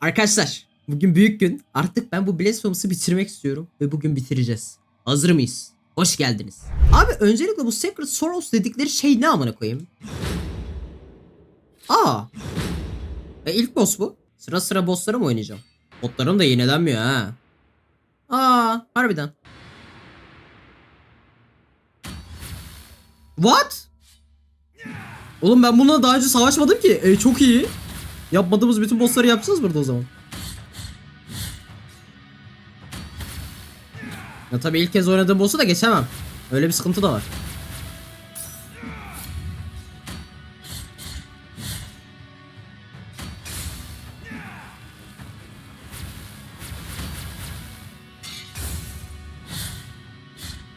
Arkadaşlar bugün büyük gün. Artık ben bu Blasphemous bitirmek istiyorum. Ve bugün bitireceğiz. Hazır mıyız? Hoş geldiniz. Abi öncelikle bu Sacred Sorrows dedikleri şey ne amına koyayım? Aa. E ilk boss bu. Sıra sıra bossları mı oynayacağım? Botlarım da yenilenmiyor ha. Aa harbiden. What? Oğlum ben bununla daha önce savaşmadım ki. E, çok iyi. Yapmadığımız bütün bossları yapacağız burada o zaman. Ya tabii ilk kez oynadığım boss'u da geçemem. Öyle bir sıkıntı da var.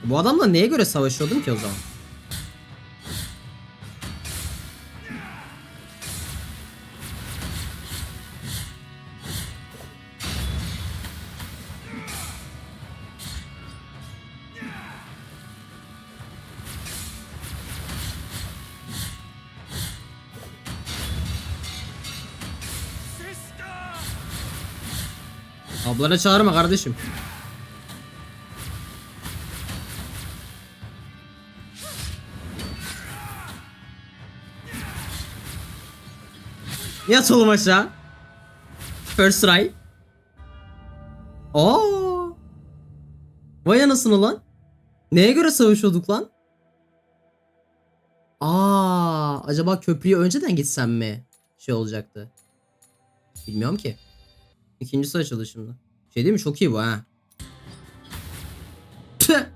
Bu adamla neye göre savaşıyordum ki o zaman? Ablana çağırma kardeşim. Yat oğlum aşağı. First try. Oo. Vay anasını lan. Neye göre savaşıyorduk lan? Aa, acaba köprüye önceden gitsem mi? Şey olacaktı. Bilmiyorum ki. İkincisi açıldı şimdi. Şey değil mi? Çok iyi bu ha.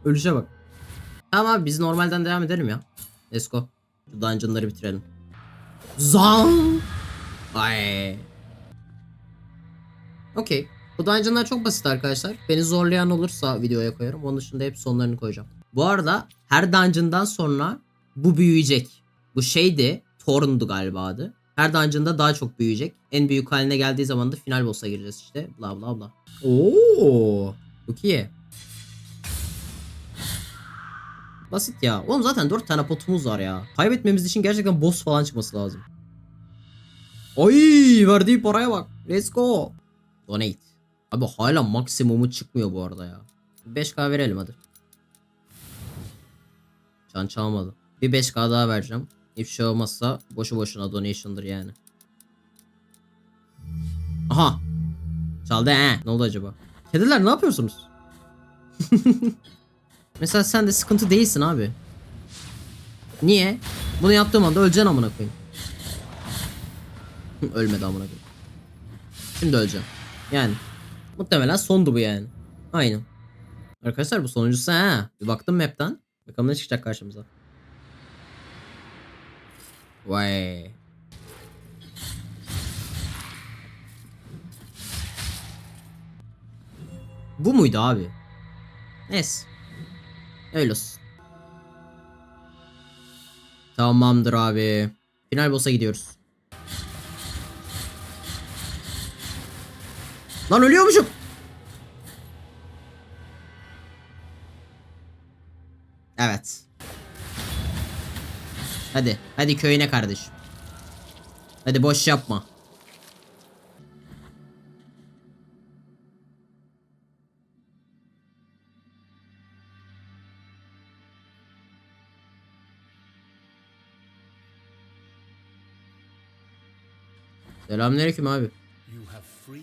Ölüşe bak. Tamam abi biz normalden devam edelim ya. Let's go. Şu dungeonları bitirelim. Zang. Ay. Okey. Bu dungeonlar çok basit arkadaşlar. Beni zorlayan olursa videoya koyarım. Onun dışında hep sonlarını koyacağım. Bu arada her dungeon'dan sonra bu büyüyecek. Bu şeydi. Thorn'du galiba adı. Her dungeon'da daha çok büyüyecek. En büyük haline geldiği zaman da final boss'a gireceğiz işte. Bla bla bla. Oo. Çok iyi. Basit ya. Oğlum zaten 4 tane potumuz var ya. Kaybetmemiz için gerçekten boss falan çıkması lazım. Oy verdiği paraya bak. Let's go. Donate. Abi hala maksimumu çıkmıyor bu arada ya. 5k verelim hadi. Can çalmadı. Bir 5k daha vereceğim. Hiçbir şey olmazsa boşu boşuna donation'dır yani. Aha. Çaldı he. Ne oldu acaba? Kediler ne yapıyorsunuz? Mesela sen de sıkıntı değilsin abi. Niye? Bunu yaptığım anda öleceksin amına koyayım. Ölmedi amına koyayım. Şimdi öleceğim. Yani. Muhtemelen sondu bu yani. Aynen. Arkadaşlar bu sonuncusu ha. Bir baktım map'ten. Bakalım ne çıkacak karşımıza. Vay. Bu muydu abi? Neyse. Öyle olsun. Tamamdır abi. Final boss'a gidiyoruz. Lan ölüyormuşum. Evet. Hadi. Hadi köyüne kardeşim. Hadi boş yapma. Selamünaleyküm abi. You have freed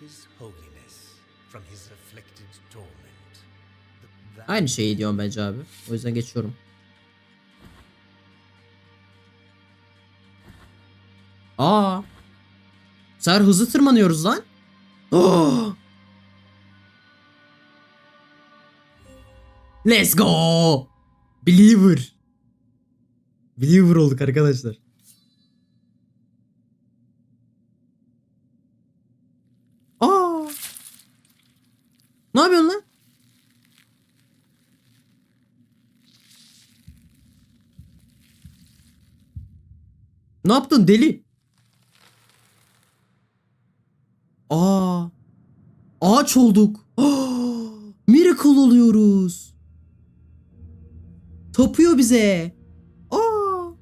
his holiness from his afflicted torment. Aynı şeyi diyorum bence abi. O yüzden geçiyorum. Aa. Ser hızlı tırmanıyoruz lan. Oh. Let's go. Believer. Believer olduk arkadaşlar. Aa. Ne yapıyorsun lan? Ne yaptın deli? Olduk. Oh, miracle oluyoruz. Tapıyor bize. Oh.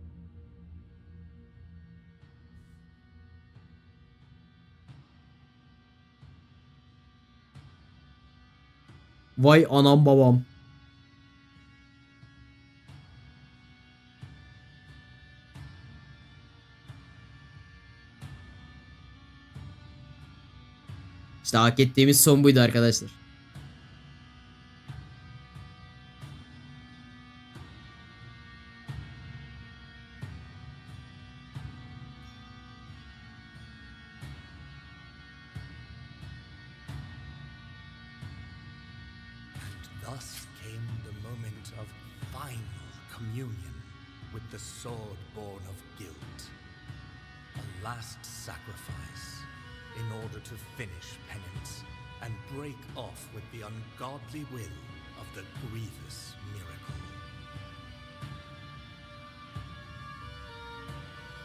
Vay anam babam. İşte hak ettiğimiz son buydu arkadaşlar. Ungodly will of the grievous miracle.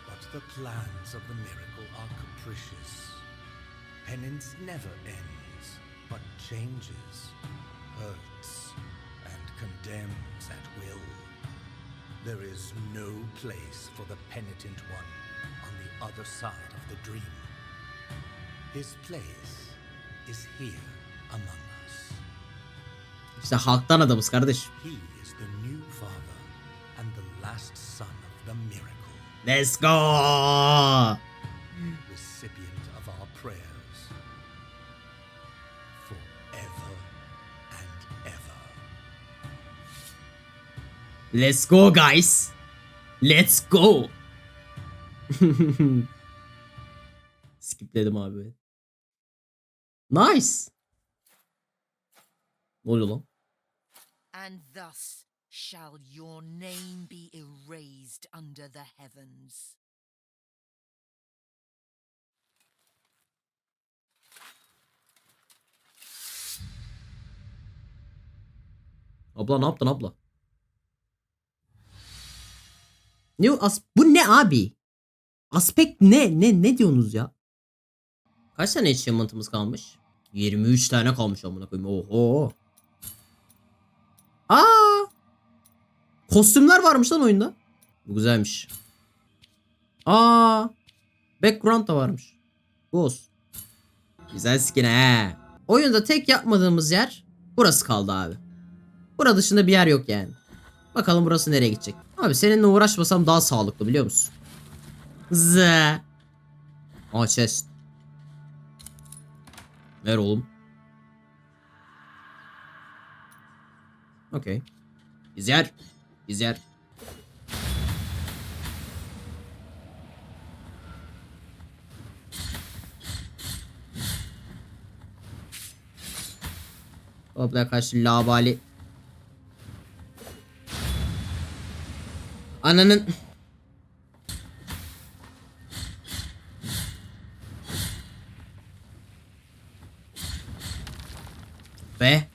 But the plans of the miracle are capricious. Penance never ends, but changes, hurts, and condemns at will. There is no place for the penitent one on the other side of the dream. His place is here among. İşte halktan adamız kardeş. Let's go. Let's go guys. Let's go. Skipledim abi. Nice. Ne oluyor lan? And thus shall your name be erased under the heavens. Abla ne yaptın abla? Ne as bu ne abi? Aspekt ne? Ne ne diyorsunuz ya? Kaç tane achievement'ımız kalmış? 23 tane kalmış amına koyayım. Oho. Aa! Kostümler varmış lan oyunda. Bu güzelmiş. Aa! Background da varmış. Bu olsun. Güzel skin he. Oyunda tek yapmadığımız yer burası kaldı abi. Bura dışında bir yer yok yani. Bakalım burası nereye gidecek. Abi seninle uğraşmasam daha sağlıklı biliyor musun? Z. Aa chest. Ver oğlum. Okey. İzler. İzler. Abla karşı labali. Ananın. Be.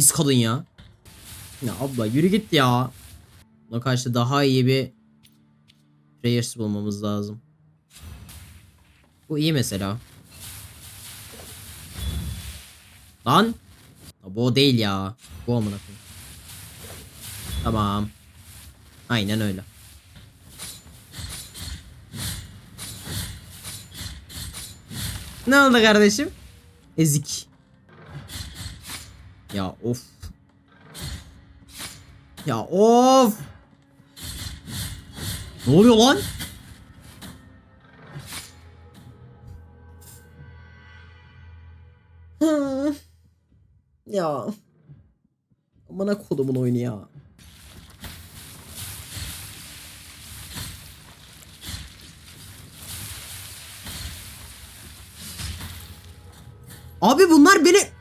Pis kadın ya. Ya abla yürü git ya. Buna karşı daha iyi bir Prayers bulmamız lazım. Bu iyi mesela. Lan. Bu o değil ya. Bu amına. Tamam. Aynen öyle. Ne oldu kardeşim? Ezik. Ya of. Ya of. Ne oluyor lan? Ya. Amına kodumun oyunu ya. Abi bunlar beni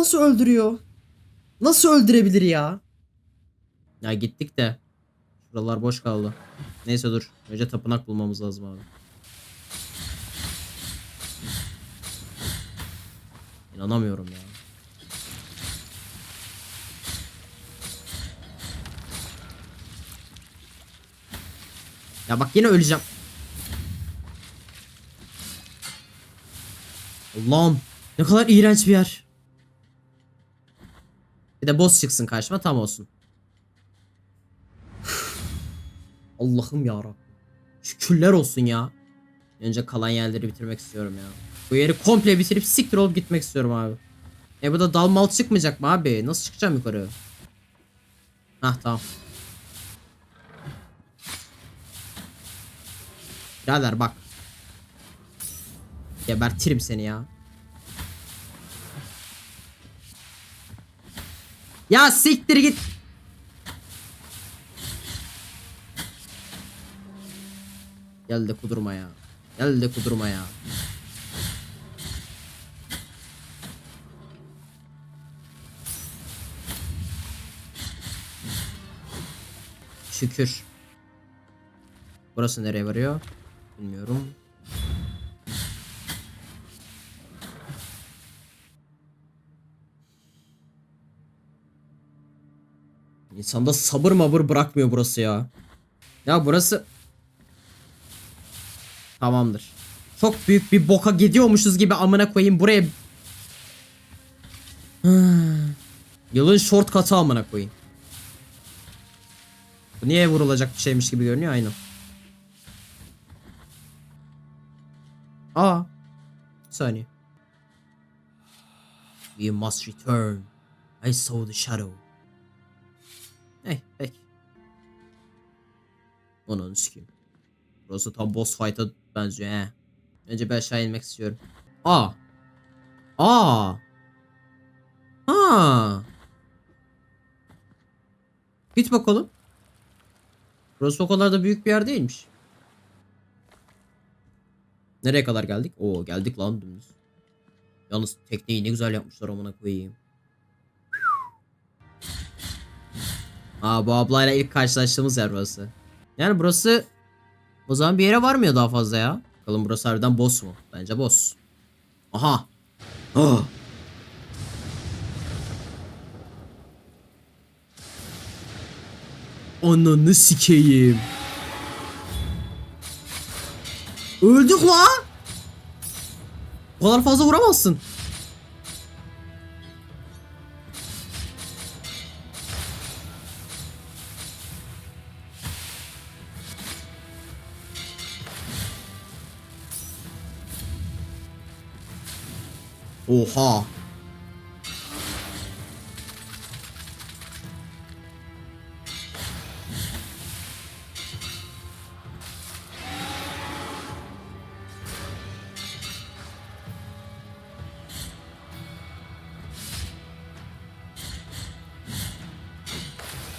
nasıl öldürüyor? Nasıl öldürebilir ya? Ya gittik de şuralar boş kaldı. Neyse dur. Önce tapınak bulmamız lazım abi. İnanamıyorum ya. Ya bak yine öleceğim. Allah'ım ne kadar iğrenç bir yer. De boss çıksın karşıma tam olsun. Allah'ım ya Şükürler olsun ya. Önce kalan yerleri bitirmek istiyorum ya. Bu yeri komple bitirip siktir olup gitmek istiyorum abi. E bu da dal mal çıkmayacak mı abi? Nasıl çıkacağım yukarı? Hah tamam. Birader bak. Gebertirim seni ya. Ya siktir git. Gel de kudurma ya. Gel de kudurma ya. Şükür. Burası nereye varıyor? Bilmiyorum. İnsanda sabır mabır bırakmıyor burası ya. Ya burası... Tamamdır. Çok büyük bir boka gidiyormuşuz gibi amına koyayım buraya... Yılın shortcut'ı amına koyayım. Bu niye vurulacak bir şeymiş gibi görünüyor aynen. Aa. Bir saniye. We must return. I saw the shadow. Hey, pek. Onu sikeyim. Burası tam boss fight'a benziyor he. Önce bir aşağı inmek istiyorum. Aa. Aa. Ha. Git bakalım. Burası o kadar da büyük bir yer değilmiş. Nereye kadar geldik? Oo geldik lan dümdüz. Yalnız tekneyi ne güzel yapmışlar amına koyayım. Aa bu ablayla ilk karşılaştığımız yer burası. Yani burası o zaman bir yere varmıyor daha fazla ya. Bakalım burası harbiden boss mu? Bence boss. Aha. Ah. Ananı sikeyim. Öldük la. O kadar fazla vuramazsın. Oha.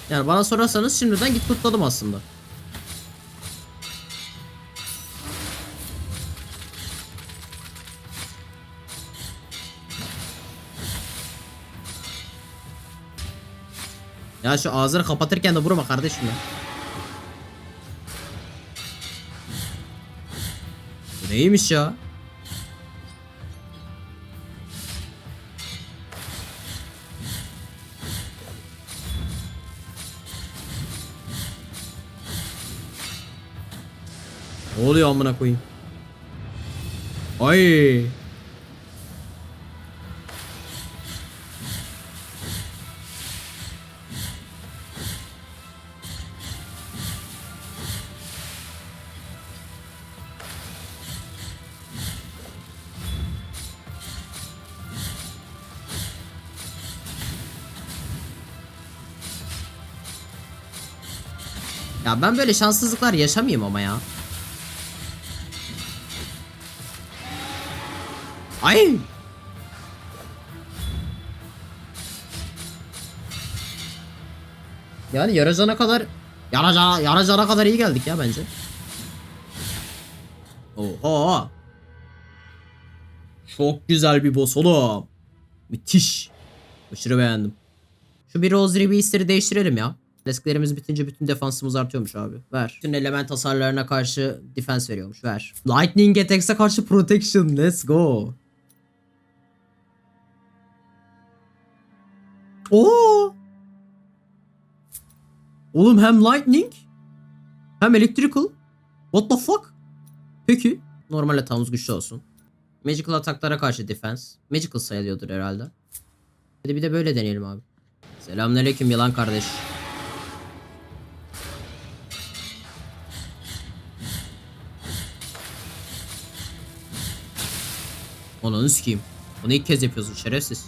Yani bana sorarsanız şimdiden git kutladım aslında. Ya şu ağzını kapatırken de vurma kardeşim ya. Bu neymiş ya? Ne oluyor amına koyayım? Ay. Ya ben böyle şanssızlıklar yaşamayayım ama ya. Ay! Yani yaracana kadar yaracana, yaracana kadar iyi geldik ya bence. Oha! Çok güzel bir boss oğlum. Müthiş. Aşırı beğendim. Şu bir Rosary Beast'leri değiştirelim ya. Esklerimiz bitince bütün defansımız artıyormuş abi. Ver. Bütün element hasarlarına karşı defense veriyormuş. Ver. Lightning Attacks'e karşı protection. Let's go. Oo. Oğlum hem lightning hem electrical. What the fuck? Peki. Normal atağımız güçlü olsun. Magical ataklara karşı defense. Magical sayılıyordur herhalde. Hadi bir de böyle deneyelim abi. Selamünaleyküm yılan kardeş. Ananı sikeyim. Bunu ilk kez yapıyorsun şerefsiz.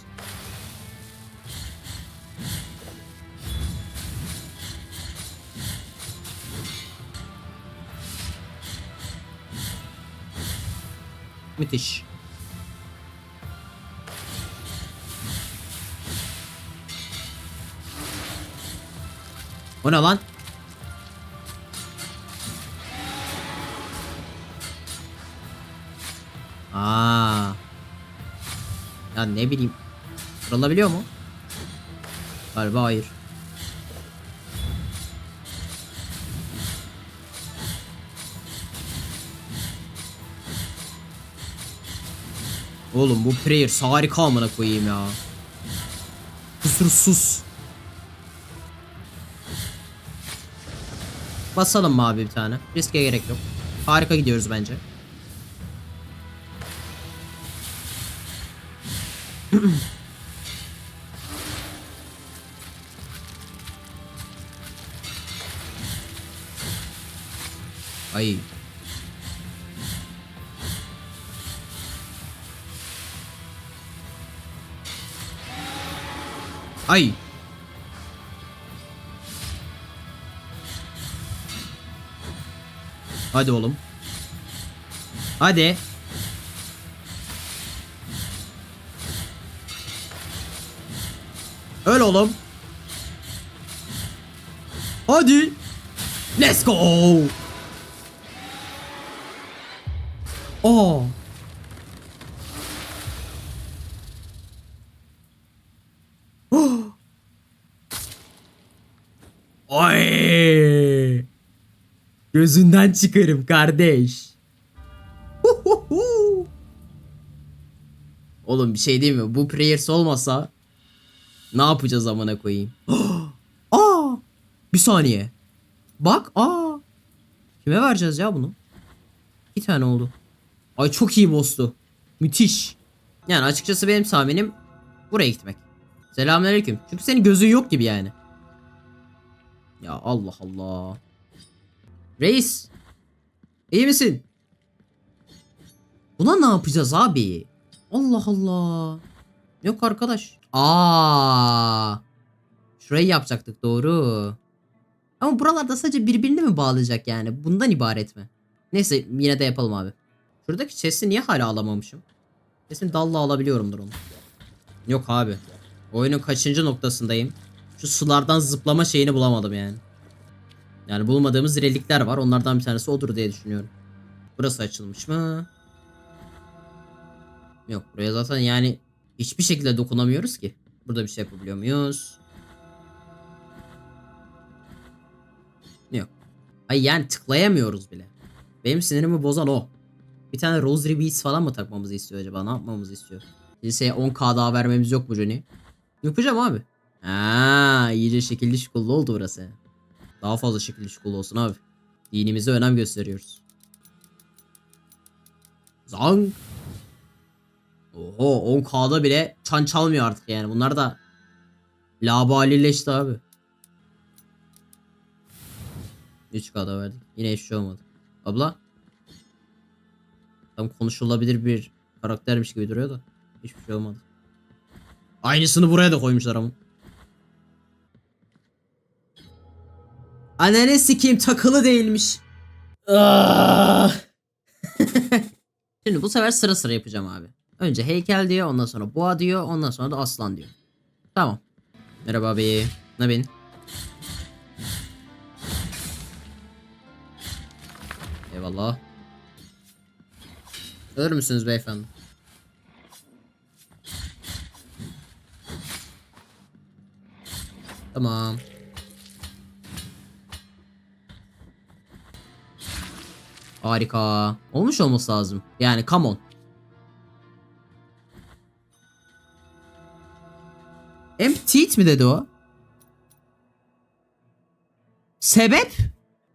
Müthiş. O ne lan? Aa. Ya ne bileyim. Kırılabiliyor mu? Galiba hayır. Oğlum bu prayer harika amına koyayım ya. Kusursuz. Basalım mı abi bir tane? Riske gerek yok. Harika gidiyoruz bence. Ay. Ay. Hadi oğlum. Hadi. Oğlum. Hadi. Let's go. Oh. Ay. Gözünden çıkarım kardeş. Oğlum bir şey değil mi? Bu prayers olmasa ne yapacağız amına koyayım? aa! Bir saniye. Bak aa. Kime vereceğiz ya bunu? İki tane oldu. Ay çok iyi boss'tu. Müthiş. Yani açıkçası benim tahminim buraya gitmek. Selamünaleyküm. Çünkü senin gözün yok gibi yani. Ya Allah Allah. Reis. İyi misin? Buna ne yapacağız abi? Allah Allah. Yok arkadaş. Aa. Şurayı yapacaktık doğru. Ama buralarda sadece birbirine mi bağlayacak yani? Bundan ibaret mi? Neyse yine de yapalım abi. Şuradaki chest'i niye hala alamamışım? Kesin dalla alabiliyorumdur onu. Yok abi. Oyunun kaçıncı noktasındayım? Şu sulardan zıplama şeyini bulamadım yani. Yani bulmadığımız relikler var. Onlardan bir tanesi odur diye düşünüyorum. Burası açılmış mı? Yok buraya zaten yani hiçbir şekilde dokunamıyoruz ki. Burada bir şey yapabiliyor muyuz? Yok. Ay yani tıklayamıyoruz bile. Benim sinirimi bozan o. Bir tane Rosary Beads falan mı takmamızı istiyor acaba? Ne yapmamızı istiyor? Liseye 10k daha vermemiz yok mu Johnny? Yapacağım abi. Ha, iyice şekilli şukullu oldu burası. Daha fazla şekilli şukullu olsun abi. Dinimize önem gösteriyoruz. Zang. Oho 10k'da bile çan çalmıyor artık yani. Bunlar da labalileşti abi. 3k'da verdik. Yine hiçbir şey olmadı. Abla. Tam konuşulabilir bir karaktermiş gibi duruyor da. Hiçbir şey olmadı. Aynısını buraya da koymuşlar ama. Ananı sikeyim takılı değilmiş. Ah. Şimdi bu sefer sıra sıra yapacağım abi. Önce heykel diyor, ondan sonra boğa diyor, ondan sonra da aslan diyor. Tamam. Merhaba abi. Ne ben? Eyvallah. Ölür müsünüz beyefendi? Tamam. Harika. Olmuş olması lazım. Yani come on. Empty mi dedi o? Sebep?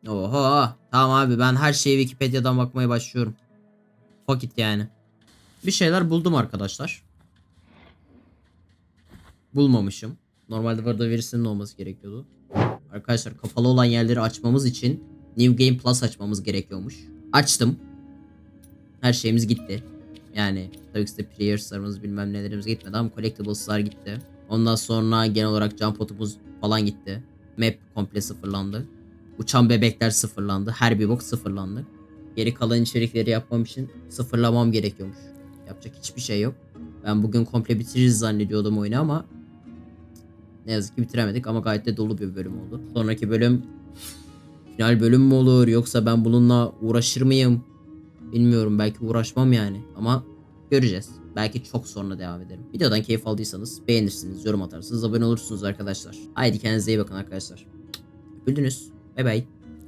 Oha. Tamam abi ben her şeye Wikipedia'dan bakmaya başlıyorum. Vakit yani. Bir şeyler buldum arkadaşlar. Bulmamışım. Normalde burada verisinin olması gerekiyordu. Arkadaşlar kapalı olan yerleri açmamız için New Game Plus açmamız gerekiyormuş. Açtım. Her şeyimiz gitti. Yani tabii ki de players'larımız bilmem nelerimiz gitmedi ama collectibles'lar gitti. Ondan sonra genel olarak jump potumuz falan gitti. Map komple sıfırlandı. Uçan bebekler sıfırlandı. Her bir bok sıfırlandı. Geri kalan içerikleri yapmam için sıfırlamam gerekiyormuş. Yapacak hiçbir şey yok. Ben bugün komple bitiririz zannediyordum oyunu ama ne yazık ki bitiremedik ama gayet de dolu bir bölüm oldu. Sonraki bölüm final bölüm mü olur yoksa ben bununla uğraşır mıyım? Bilmiyorum belki uğraşmam yani ama göreceğiz. Belki çok sonra devam ederim. Videodan keyif aldıysanız beğenirsiniz, yorum atarsınız, abone olursunuz arkadaşlar. Haydi kendinize iyi bakın arkadaşlar. Öpüldünüz. Bay bay.